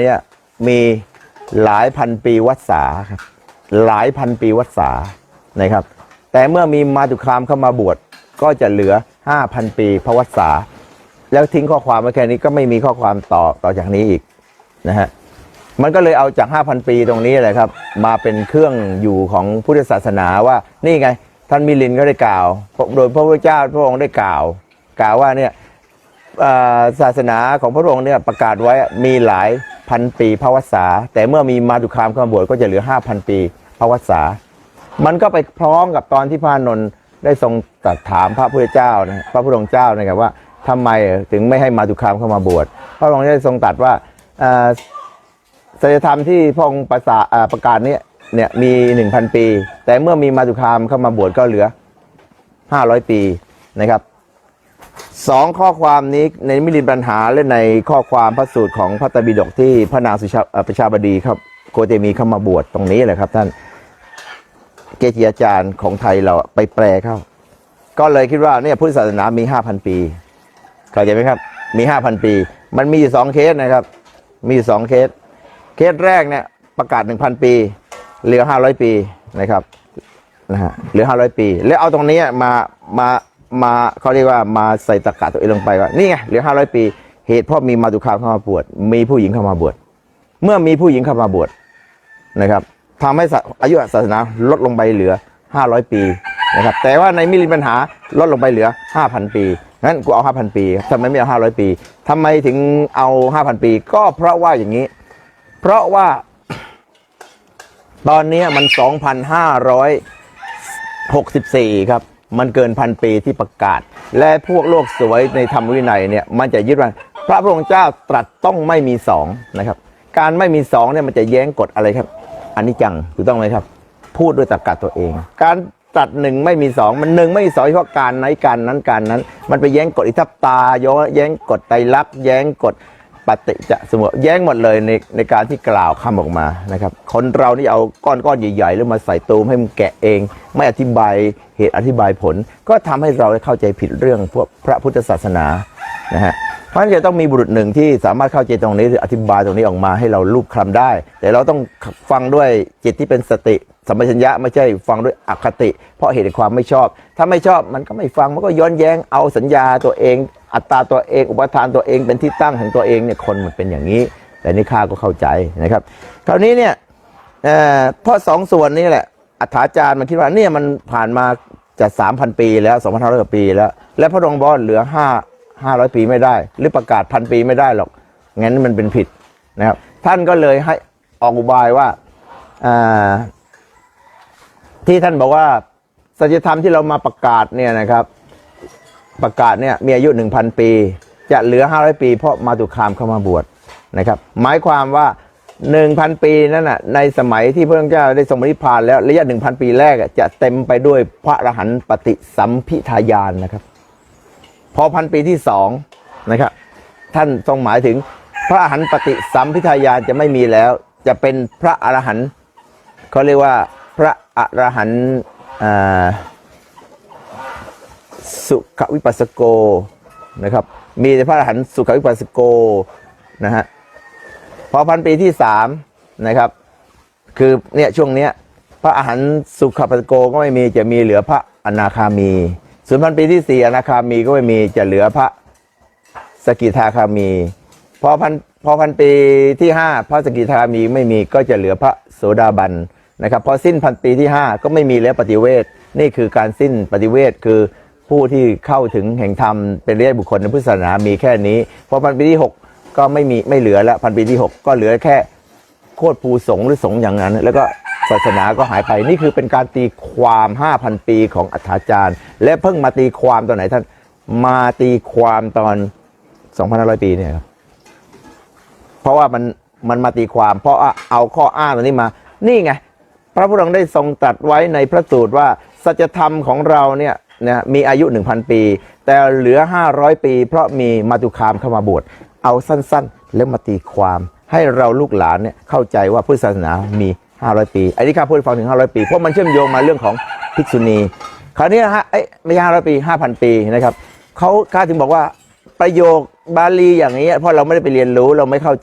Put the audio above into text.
เนี่ยมีหลายพันปีวัฏสาครับหลายพันปีวัฏสานะครับ แต่เมื่อมีมาตุคามเข้ามาบวชก็จะเหลือ 5,000 ปีพระวัฏสา แล้วทิ้งข้อความไว้แค่นี้ก็ไม่มีข้อความต่อต่อจากนี้อีกนะฮะมันก็เลยเอาจาก 5,000 ปีตรงนี้แหละครับ มาเป็นเครื่องอยู่ของพุทธศาสนาว่านี่ไงท่านมิลินก็ได้กล่าว โดยพระพุทธเจ้าพระองค์ได้กล่าว กล่าวว่าเนี่ย ศาสนาของพระองค์เนี่ยประกาศไว้มีหลายพันปีพระวสาแต่เมื่อมีมาตุคามเข้ามาบวชก็จะเหลือ 5,000 ปีพระวสามันก็ไปพร้อมกับตอนที่พระนนท์ได้ทรงตรัสถามพระพุทธเจ้านะพระพุทธองค์เจ้านะครับว่าทำไมถึงไม่ให้มาตุคามเข้ามาบวชพระองค์ได้ทรงตรัสว่าอ่อศัลธรรมที่พระองค์ประสาประกาศเนี่ยเนี่ยมี 1,000 ปี แต่เมื่อมีมาตุคามเข้ามาบวชก็เหลือ 500 ปีนะครับ สองข้อความนี้ในมิลินปัญหาและในข้อความพระสูตรของพระตรปิฎกที่พระนางสุชาประชาบดีครับโกเตมีเข้ามาบวชตรงนี้แหละครับท่านเกจิอาจารย์ของไทยเราไปแปลเข้า ก็เลยคิดว่าเนี่ยพุทธศาสนามี5,000ปี เข้าใจไหมครับ มี5,000ปี มันมีอยู่สองเคสนะครับ มีอยู่สองเคส เคสแรกเนี่ยประกาศ1,000ปี เหลือ500ปีนะครับนะฮะเหลือห้าร้อยปี แล้วเอาตรงนี้มามา มาเขาเรียกว่ามาใส่ตะกาตัวเองลงไปว่านี่ไงเหลือห้าร้อยปี เหตุเพราะมีมาตุคามเข้ามาบวชมีผู้หญิงเข้ามาบวชเมื่อมีผู้หญิงเข้ามาบวชนะครับทำให้อายุศาสนาลดลงไปเหลือ 500 ปีนะครับแต่ว่าในมิลินปัญหาลดลงไปเหลือ 5,000 ปีงั้นกูเอา 5,000 ปีทำไมไม่เอา 500 ปีทำไมถึงเอา 5,000 ปี ก็เพราะว่าอย่างนี้ เพราะว่า ตอนนี้มัน 2,500 64 ครับ มันเกินพันปีที่ประกาศ และพวกโลกสวยในธรรมวินัยเนี่ยมันจะยึดว่าพระพุทธเจ้าตรัสต้องไม่มีสองนะครับ การไม่มีสองเนี่ยมันจะแย้งกฎอะไรครับอันนี้จังถูกต้องไหมครับ พูดด้วยตรรกะตัวเอง การตรัสหนึ่งไม่มีสองมันหนึ่งไม่มีสองเฉพาะการไหนการนั้นการนั้น มันไปแย้งกฎอิทัปตาย้อแย้งกฎไตรลักษณ์แย้งกฎ ปฏิจจสมุปแย้งหมดเลยในในการที่กล่าวคำออกมานะครับ คนเรานี่เอาก้อนก้อนใหญ่ๆ แล้วมาใส่ตูมให้มันแกะเอง ไม่อธิบายเหตุอธิบายผล ก็ทำให้เราได้เข้าใจผิดเรื่องพวกพระพุทธศาสนานะฮะ เพราะฉะนั้นจะต้องมีบุรุษหนึ่งที่สามารถเข้าใจตรงนี้หรืออธิบายตรงนี้ออกมาให้เรารูปคลำได้ แต่เราต้องฟังด้วยจิตที่เป็นสติสัมปชัญญะไม่ใช่ฟังด้วยอคติ เพราะเหตุความไม่ชอบ ถ้าไม่ชอบมันก็ไม่ฟังมันก็ย้อนแย้งเอาสัญญาตัวเอง อัตราตัวเอง อุปทานตัวเองเป็นที่ตั้งของตัวเองเนี่ยคนมันเป็นอย่างนี้ แต่นี่ข้าก็เข้าใจนะครับ คราวนี้เนี่ยเอ่อเพราะสองส่วนนี้แหละอัฐาจารย์มันคิดว่าเนี่ยมันผ่านมาจะสามพันปีแล้วสองพันห้าร้อยกว่าปีแล้ว และพระองค์บอกเหลือห้า ห้าร้อยปีไม่ได้ หรือประกาศพันปีไม่ได้หรอก งั้นมันเป็นผิดนะครับ ท่านก็เลยให้ออกอุบายว่าที่ท่านบอกว่าสัจธรรมที่เรามาประกาศเนี่ยนะครับ ประกาศเนี่ยมีอายุ 1,000 ปี จะเหลือ 500 ปี เพราะมาตุคามเข้ามาบวชนะครับ หมายความว่า 1,000 ปีนั้นน่ะในสมัยที่พระพุทธเจ้าได้ทรงบริพานแล้วระยะ 1,000 ปีแรกจะเต็มไปด้วยพระอรหันต์ปฏิสัมพิทายานนะครับ พอพันปีที่สองนะครับท่านทรงหมายถึงพระอรหันต์ปฏิสัมพิทายานจะไม่มีแล้ว จะเป็นพระอรหันต์เขาเรียกว่าพระอรหันต์สุขวิปัสสโกนะครับมีแต่พระอรหันต์สุขวิปัสสโกนะฮะพอพันปีที่สามนะครับ คือเนี่ยช่วงเนี้ยพระอรหันต์สุขวิปัสสโกก็ไม่มีจะมีเหลือพระอนาคามี ส่วนพันปีที่สี่อนาคามีก็ไม่มีจะเหลือพระสกิทาคามี พอพันพอพันปีที่ห้าพระสกิทาคามีไม่มีก็จะเหลือพระโสดาบันนะครับพอสิ้นพันปีที่ห้าก็ไม่มีแล้วปฏิเวทนี่คือการสิ้นปฏิเวทคือผู้ที่เข้าถึงแห่งธรรมเป็นเรียกบุคคลในพุทธศาสนามีแค่นี้พอพันปีที่ 6 ก็ไม่มีไม่เหลือแล้วพันปีที่ 6 ก็เหลือแค่โคตรภูสงหรือสงอย่างนั้น แล้วก็ ศาสนาก็หายไปนี่คือเป็นการตีความ 5,000 ปีของอัฏฐาจารย์ และเพิ่งมาตีความตอนไหนท่านมาตีความตอน 2,500 ปีเนี่ยครับเพราะว่ามันมันมาตีความ เพราะเอาข้ออ้างตัวนี้มา นี่ไง พระพุทธองค์ได้ทรงตรัสไว้ในพระสูตรว่าสัจธรรมของเราเนี่ยนะมีอายุ 1,000 ปี แต่เหลือ 500 ปี เพราะมีมาตุคามเข้ามาบวชเอาสั้นๆ แล้วมาตีความให้เราลูกหลานเนี่ยเข้าใจว่าพุทธศาสนามี 500 ปี อันนี้ข้าพูดฟังถึง 500 ปี เพราะมันเชื่อมโยงมาเรื่องของภิกษุณี คราวนี้นะฮะ เอ้ยไม่ใช่500 ปี 5,000 ปีนะครับ เขาข้าถึงบอกว่าประโยคบาลีอย่างนี้ เพราะเราไม่ได้ไปเรียนรู้เราไม่เข้าใจ